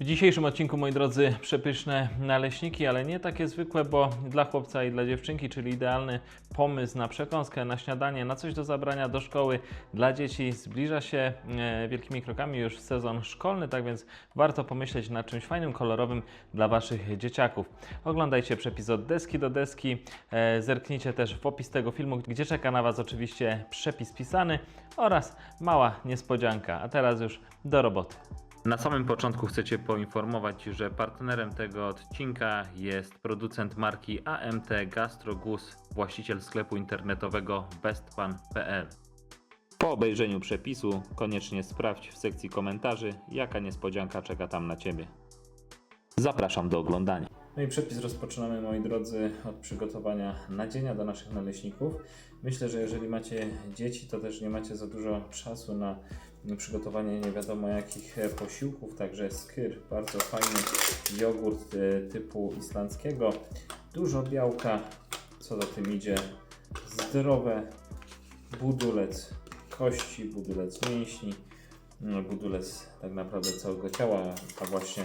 W dzisiejszym odcinku, moi drodzy, przepyszne naleśniki, ale nie takie zwykłe, bo dla chłopca i dla dziewczynki, czyli idealny pomysł na przekąskę, na śniadanie, na coś do zabrania do szkoły dla dzieci. Zbliża się e, wielkimi krokami już sezon szkolny, tak więc warto pomyśleć nad czymś fajnym, kolorowym dla Waszych dzieciaków. Oglądajcie przepis od deski do deski, e, zerknijcie też w opis tego filmu, gdzie czeka na Was oczywiście przepis pisany oraz mała niespodzianka. A teraz już do roboty. Na samym początku chcecie poinformować, że partnerem tego odcinka jest producent marki AMT Gastrogus, właściciel sklepu internetowego bestpan.pl. Po obejrzeniu przepisu koniecznie sprawdź w sekcji komentarzy, jaka niespodzianka czeka tam na Ciebie. Zapraszam do oglądania. No i przepis rozpoczynamy, moi drodzy, od przygotowania nadzienia do naszych naleśników. Myślę, że jeżeli macie dzieci, to też nie macie za dużo czasu na przygotowanie nie wiadomo jakich e, posiłków, także skyr, bardzo fajny jogurt e, typu islandzkiego, dużo białka, co za tym idzie, zdrowe, budulec kości, budulec mięśni, no, budulec tak naprawdę całego ciała, a właśnie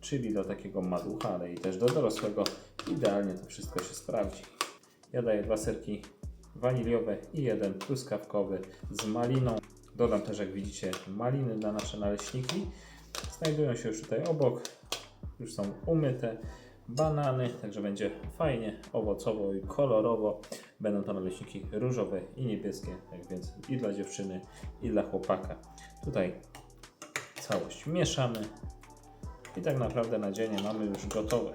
czyli do takiego malucha, ale i też do dorosłego. Idealnie to wszystko się sprawdzi. Ja daję dwa serki waniliowe i jeden truskawkowy z maliną. Dodam też, jak widzicie, maliny na nasze naleśniki. Znajdują się już tutaj obok, już są umyte. Banany, także będzie fajnie, owocowo i kolorowo. Będą to naleśniki różowe i niebieskie, tak więc i dla dziewczyny, i dla chłopaka. Tutaj całość mieszamy. I tak naprawdę nadzienie mamy już gotowe.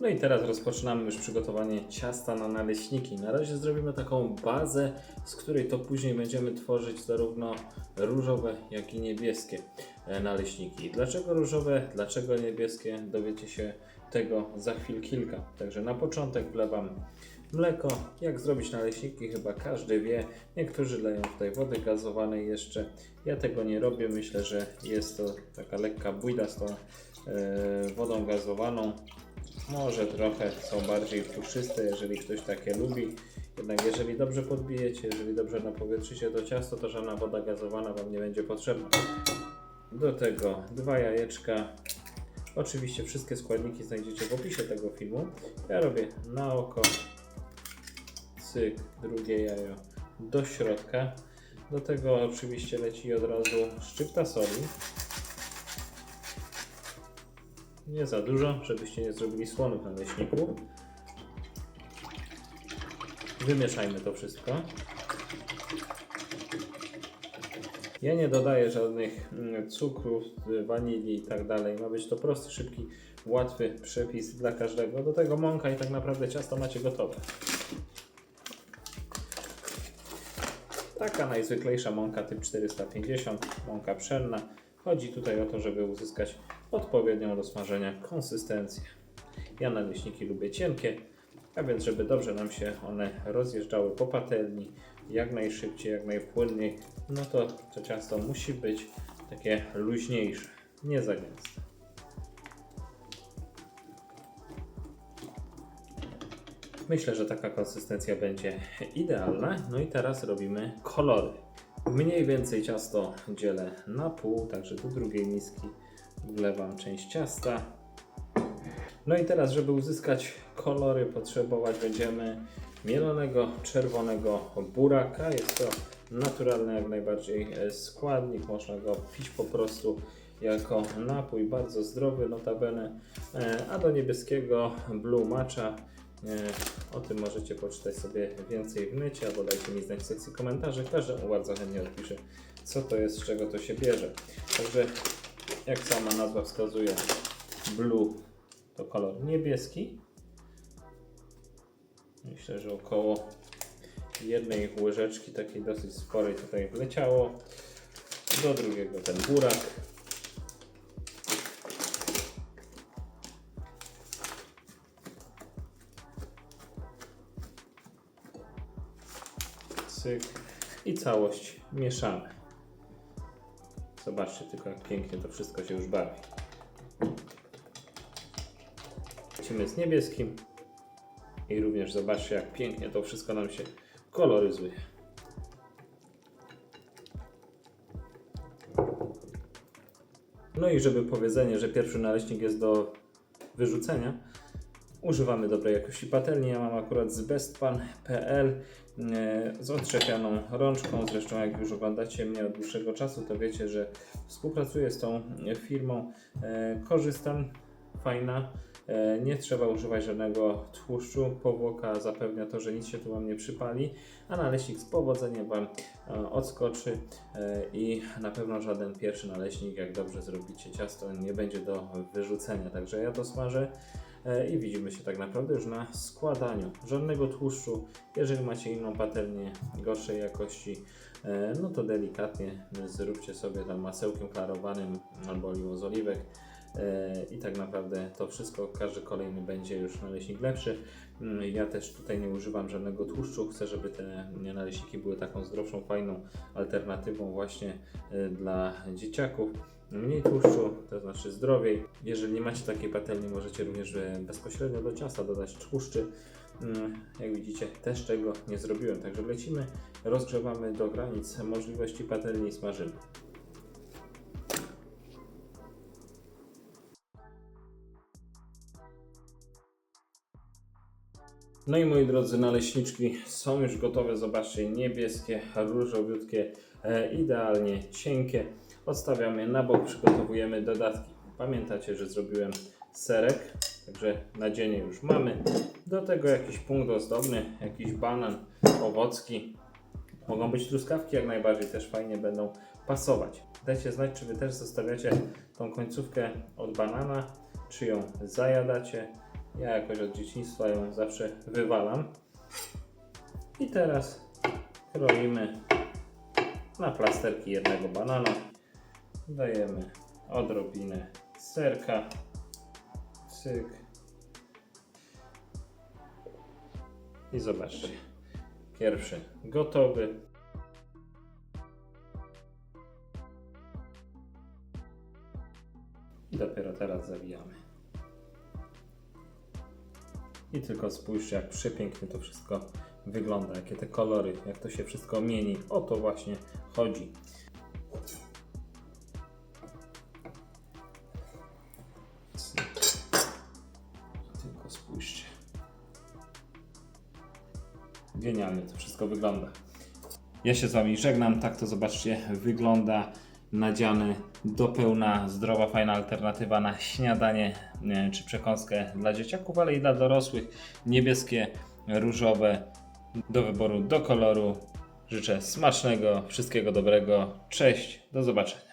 No i teraz rozpoczynamy już przygotowanie ciasta na naleśniki. Na razie zrobimy taką bazę, z której to później będziemy tworzyć zarówno różowe, jak i niebieskie e, naleśniki. Dlaczego różowe, dlaczego niebieskie, dowiecie się tego za chwil kilka. Także na początek wlewam mleko. Jak zrobić naleśniki, chyba każdy wie. Niektórzy leją tutaj wody gazowanej jeszcze. Ja tego nie robię. Myślę, że jest to taka lekka bójda z tą e, wodą gazowaną. Może trochę są bardziej puszyste, jeżeli ktoś takie lubi. Jednak jeżeli dobrze podbijecie, jeżeli dobrze napowietrzycie to ciasto, to żadna woda gazowana Wam nie będzie potrzebna. Do tego dwa jajeczka. Oczywiście wszystkie składniki znajdziecie w opisie tego filmu. Ja robię na oko. Cyk, drugie jajo do środka. Do tego oczywiście leci od razu szczypta soli. Nie za dużo, żebyście nie zrobili słonów na leśniku. Wymieszajmy to wszystko. Ja nie dodaję żadnych mm, cukrów, wanilii i tak dalej. Ma być to prosty, szybki, łatwy przepis dla każdego. Do tego mąka i tak naprawdę ciasto macie gotowe. Taka najzwyklejsza mąka typ 450, mąka pszenna. Chodzi tutaj o to, żeby uzyskać odpowiednią do smażenia konsystencję. Ja naleśniki lubię cienkie, a więc żeby dobrze nam się one rozjeżdżały po patelni, jak najszybciej, jak najpłynniej, no to to ciasto musi być takie luźniejsze, nie za gęste. Myślę, że taka konsystencja będzie idealna. No i teraz robimy kolory. Mniej więcej ciasto dzielę na pół, także do drugiej miski wlewam część ciasta. No i teraz, żeby uzyskać kolory, potrzebować będziemy mielonego czerwonego buraka. Jest to naturalny jak najbardziej e, składnik. Można go pić po prostu jako napój, bardzo zdrowy notabene. E, A do niebieskiego blue matcha E, O tym możecie poczytać sobie więcej w necie, albo dajcie mi znać w sekcji komentarzy. Każdemu bardzo chętnie odpiszę, co to jest, z czego to się bierze. Także, jak sama nazwa wskazuje, blue to kolor niebieski. Myślę, że około jednej łyżeczki, takiej dosyć sporej, tutaj wleciało. Do drugiego ten burak. cyk i całość mieszamy. Zobaczcie tylko jak pięknie to wszystko się już bawi. Lecimy z niebieskim i również zobaczcie jak pięknie to wszystko nam się koloryzuje. No i żeby powiedzenie, że pierwszy naleśnik jest do wyrzucenia, używamy dobrej jakości patelni. Ja mam akurat z bestpan.pl e, z odczepianą rączką. Zresztą jak już oglądacie mnie od dłuższego czasu, to wiecie, że współpracuję z tą firmą. E, Korzystam, fajna. E, Nie trzeba używać żadnego tłuszczu. Powłoka zapewnia to, że nic się tu Wam nie przypali, a naleśnik z powodzeniem Wam odskoczy i na pewno żaden pierwszy naleśnik, jak dobrze zrobicie ciasto, nie będzie do wyrzucenia. Także ja to smażę i widzimy się tak naprawdę już na składaniu. Żadnego tłuszczu. Jeżeli macie inną patelnię gorszej jakości, e, no to delikatnie zróbcie sobie tam masełkiem klarowanym albo oliwą z oliwek. E, I tak naprawdę to wszystko, każdy kolejny będzie już naleśnik lepszy. Mm, Ja też tutaj nie używam żadnego tłuszczu. Chcę, żeby te naleśniki były taką zdrowszą, fajną alternatywą właśnie e, dla dzieciaków. Mniej tłuszczu, to znaczy zdrowiej. Jeżeli nie macie takiej patelni, możecie również e, bezpośrednio do ciasta dodać tłuszczy. Mm, Jak widzicie, też tego nie zrobiłem. Także lecimy, rozgrzewamy do granic możliwości patelni i smażymy. No i moi drodzy, naleśniczki są już gotowe. Zobaczcie, niebieskie, różowiutkie, e, idealnie cienkie. Odstawiamy je na bok, przygotowujemy dodatki. Pamiętacie, że zrobiłem serek, także nadzienie już mamy. Do tego jakiś punkt ozdobny, jakiś banan, owocki. Mogą być truskawki, jak najbardziej też fajnie będą pasować. Dajcie znać, czy Wy też zostawiacie tą końcówkę od banana, czy ją zajadacie. Ja jakoś od dzieciństwa ją zawsze wywalam. I teraz kroimy na plasterki jednego banana. Dajemy odrobinę serka. Cyk. I zobaczcie. Pierwszy gotowy. I dopiero teraz zawijamy. I tylko spójrzcie, jak przepięknie to wszystko wygląda, jakie te kolory, jak to się wszystko mieni. O to właśnie chodzi. Genialnie to wszystko wygląda. Ja się z Wami żegnam. Tak to zobaczcie, wygląda nadziany do pełna, zdrowa, fajna alternatywa na śniadanie czy przekąskę dla dzieciaków, ale i dla dorosłych. Niebieskie, różowe, do wyboru, do koloru. Życzę smacznego, wszystkiego dobrego. Cześć, do zobaczenia.